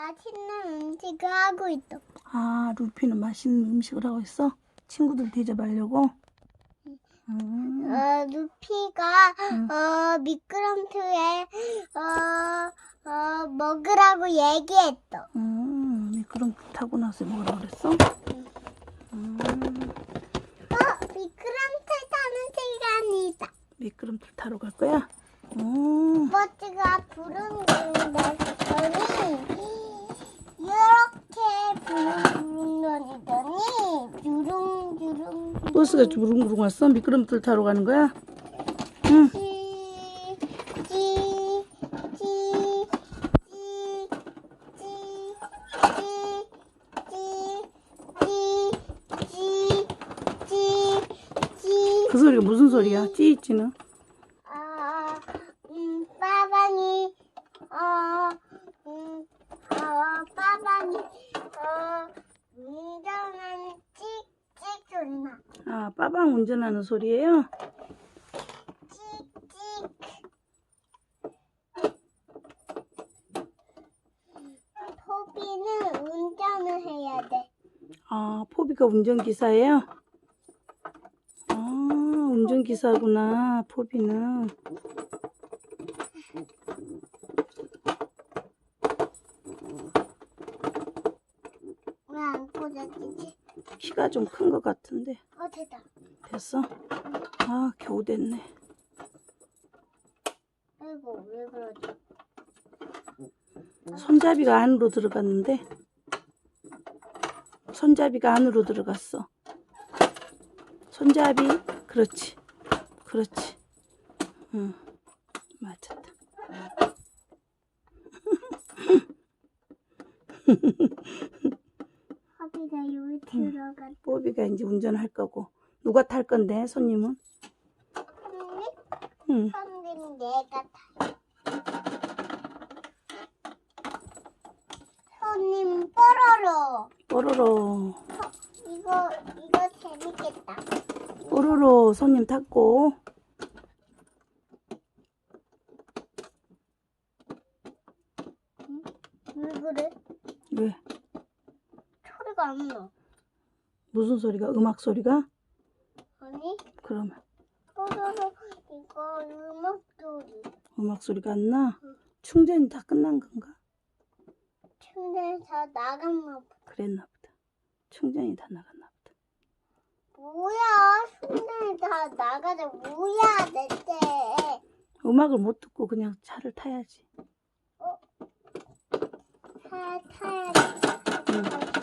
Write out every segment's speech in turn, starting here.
맛있는 음식을 하고 있어. 아, 루피는 맛있는 음식을 하고 있어? 친구들 대접하려고? 음, 어, 루피가 음. 어, 미끄럼틀에 어, 어, 먹으라고 얘기했어. 음, 미끄럼틀 타고 나서 뭐라 그랬어? 음, 어, 미끄럼틀 타는 시간이다. 미끄럼틀 타러 갈 거야? 음, 버스가 부릉부릉 됐더니 주릉주릉 버스가 부릉부릉 왔어? 미끄럼틀 타러 가는 거야? 응. 그 소리가 무슨 소리야? 찌찌는? 아, 음, 빠방이, 어, 음, 어, 빠방이, 어, 운전하는 찍찍 소리 나. 아, 빠방 운전하는 소리예요? 찍찍. 포비는 운전을 해야 돼. 아, 포비가 운전기사예요? 아, 운전기사구나, 포비는. 왜 안 꽂아지지? 키가 좀 큰 것 같은데. 어, 됐다. 됐어? 아, 겨우 됐네. 아이고, 왜 그러지? 손잡이가 안으로 들어갔는데. 손잡이가 안으로 들어갔어. 손잡이, 그렇지. 그렇지. 응, 맞았다. 허비가 여기 들어가. 뽀비가 이제 운전할 거고. 누가 탈 건데, 손님은? 손님? 응. 손님 내가 타. 손님 뽀로로. 뽀로로. 이거 이거 재밌겠다. 뽀로로 손님 탔고. 왜 그래? 왜? 소리가 안 나. 무슨 소리가? 음악 소리가? 아니 그러면 뽀로로 이거 음악 소리. 음악 소리가 안 나? 충전이 다 끝난 건가? 충전 다 나갔나 봐. 그랬나 보다. 충전이 다 나갔나 보다. 뭐야? 충전이 다 나가자. 뭐야 대체? 음악을 못 듣고 그냥 차를 타야지. 타 타야 돼. 응.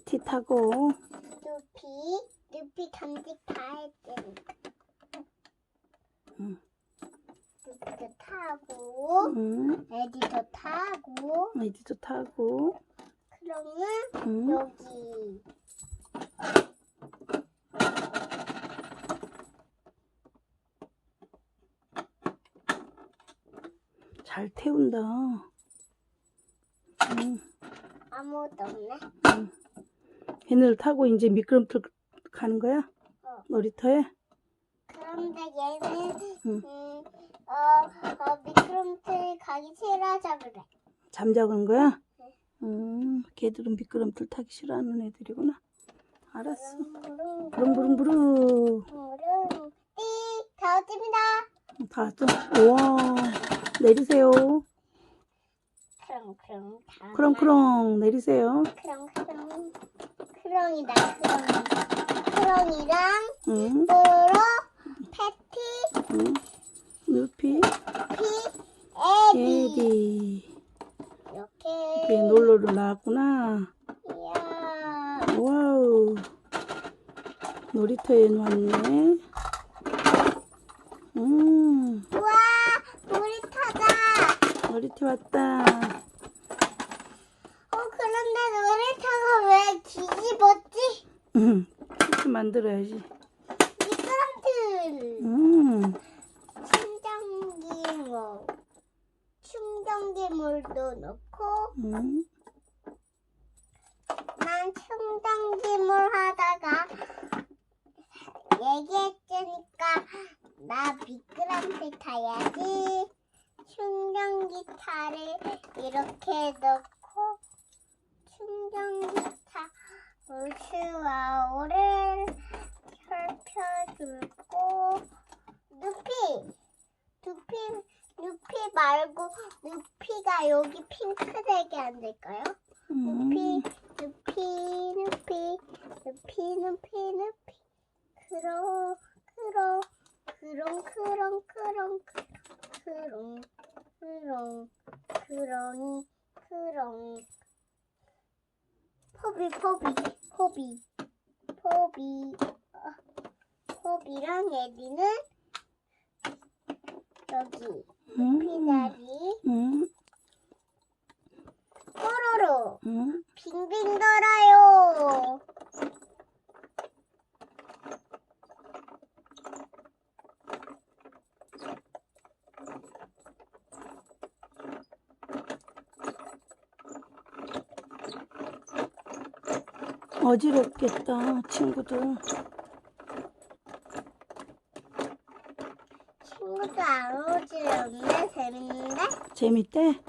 패티 타고 루피 루피 다 했지. 응. 루피도 타고 응. 에디도 타고 에디도 타고 그러면 응. 여기 잘 태운다. 응. 아무것도 없네. 얘네를 타고 이제 미끄럼틀 가는 거야? 어. 놀이터에? 그런데 얘는 응. 음, 어, 어 미끄럼틀 가기 싫어서 그래. 잠자간 거야? 음, 걔들은 미끄럼틀 타기 싫어하는 애들이구나. 알았어. 부릉부릉 부릉 부릉부릉. 부릉 띠 더집니다. 다 왔어? 우와. 내리세요. 다. 크렁크렁 내리세요. 크롱 크롱이다 크롱. 크롱이랑 응, 뽀로 패티 응. 루피, 피 에디 에디. 이렇게. 걔 놀러를 나왔구나. 이야. 와우. 놀이터에 왔네. 음, 우와 타자. 놀이터 왔다. 어 그런데 놀이터가 왜 뒤집었지? 응, 이렇게 만들어야지. 미끄럼틀. 음, 충전기 뭐 충전기 물도 넣고 음. 난 충전기 물 하다가 얘기했으니까 나 미끄럼틀 타야지. 충전기차를 이렇게 넣고 충전기차 우슈와오를 펼쳐주고 누피 누피 누피 말고 누피가 여기 핑크색에 앉을까요? 음, 누피 누피 누피 누피 누피 누피 크롱 크롱 크롱 크롱 크롱 크롱 크롱 크롱이 크롱 포비 포비 포비. 포비. 어, 포비랑 에디는 여기 음, 피자리 음, 뽀로로 음. 빙빙 돌아요. 어지럽겠다, 친구들. 친구도 안 오지는데 재밌는데? 재밌대?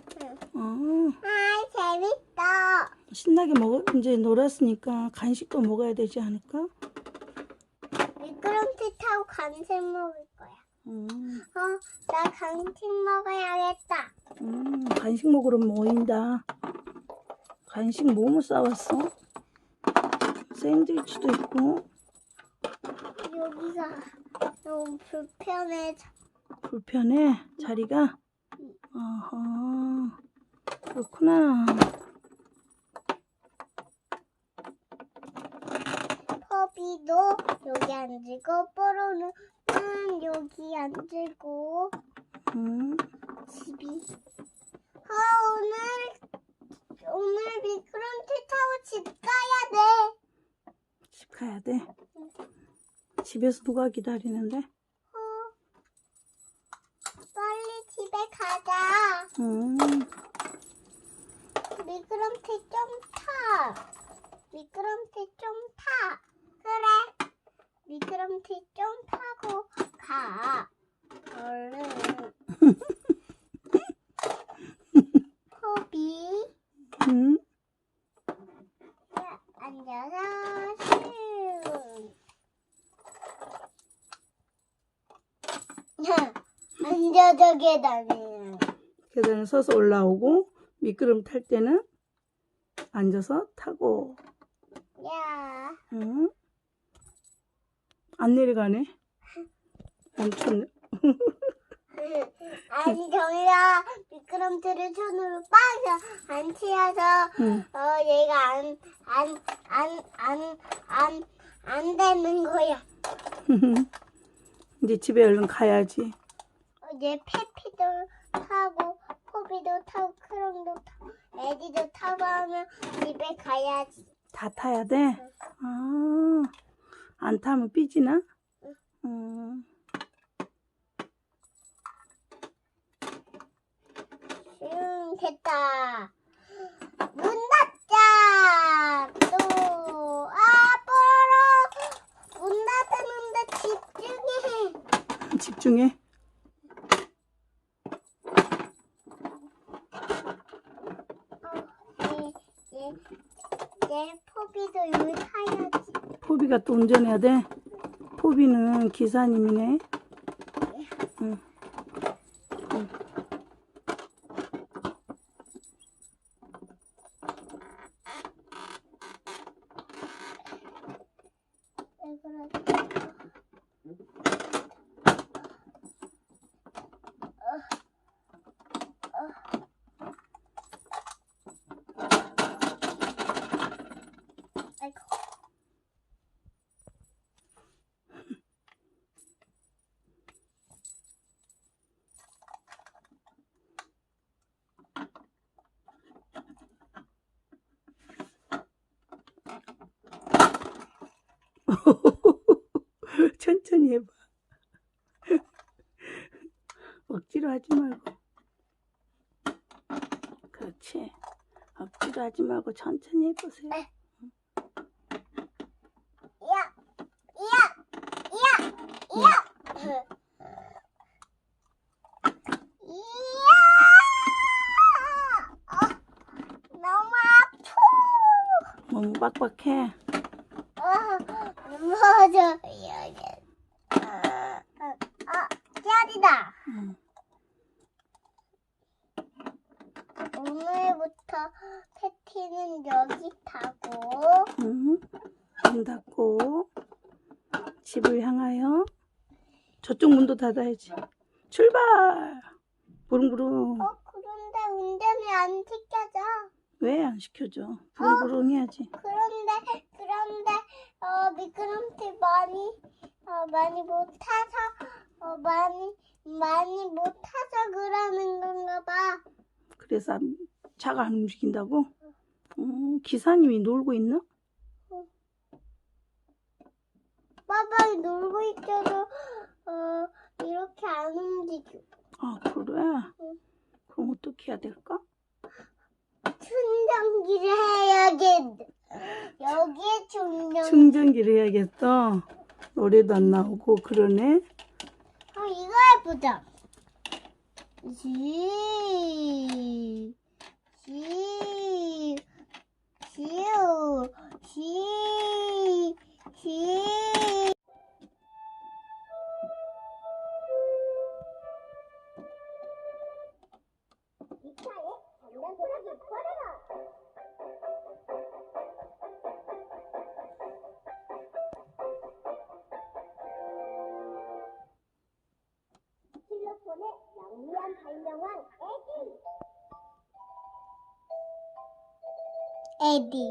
응. 어, 아 재밌다. 신나게 먹어, 이제 놀았으니까 간식도 먹어야 되지 않을까? 미끄럼틀 타고 간식 먹을 거야. 음, 어, 나 간식 먹어야겠다. 음, 간식 먹으러 모인다. 간식 뭐뭐 싸왔어? 샌드위치도 있고, 여기가 너무 불편해. 불편해, 자리가? 어허, 그렇구나. 퍼비도 여기 앉고 뽀로는 여기 앉고 음, 집이 아 오늘 오늘 미끄럼틀 타고 집 가야 돼. 집 가야 돼. 집에서 누가 기다리는데? 어, 빨리 집에 가자. 음, 미끄럼틀 좀 타. 미끄럼틀 좀 타. 그래. 미끄럼틀 좀 타고 가. 얼른. 호비. 음, 앉아서 슝. 앉아서 계단에. 계단을 서서 올라오고, 미끄럼 탈 때는 앉아서 타고, 야. 음, 안 내려가네. 엄청, 아니 정이가 미끄럼틀을 손으로 빵! 안 치어서 음, 어 얘가 안 안 안 안 안 안 되는 거야. 이제 집에 얼른 가야지. 어, 얘 페피도 타고 포비도 타고 크롱도 타고 에디도 타고 하면 집에 가야지. 다 타야 돼? 아, 안 타면 삐지나? 음, 응 됐다. 문 닫자. 또 아, 뽀로로 문 닫았는데 집중해. 집중해. 어, 얘, 얘, 얘 포비도 여기 타야지. 포비가 또 운전해야 돼? 포비는 기사님이네. 천천히 해봐. 억지로 하지 말고. 그렇지. 억지로 하지 말고 천천히 해보세요. 너무 아프. 빡빡해. 여기. 아, 아, 아, 깨알이다. 응. 오늘부터 패티는 여기 타고 응. 문 닫고 집을 향하여 저쪽 문도 닫아야지. 출발. 부릉부릉. 어 그런데 운전이 안 시켜져. 왜 안 시켜줘? 부릉부릉 해야지. 그런데 그런데 어 미끄럼틀 많이 어 많이 못 타서 어 많이 많이 못 타서 그러는 건가 봐. 그래서 안- 차가 안 움직인다고? 음, 기사님이 놀고 있나? 빠빠이 놀고 있어도 어 이렇게 안 움직여. 아 그래? 응. 그럼 어떻게 해야 될까? 충전기를 해야겠. 여기에 충전. 충전기를 해야겠어. 노래도 안 나오고 그러네. 어, 이거 해보자. 시, 시, 시우, 시, 시. 에디.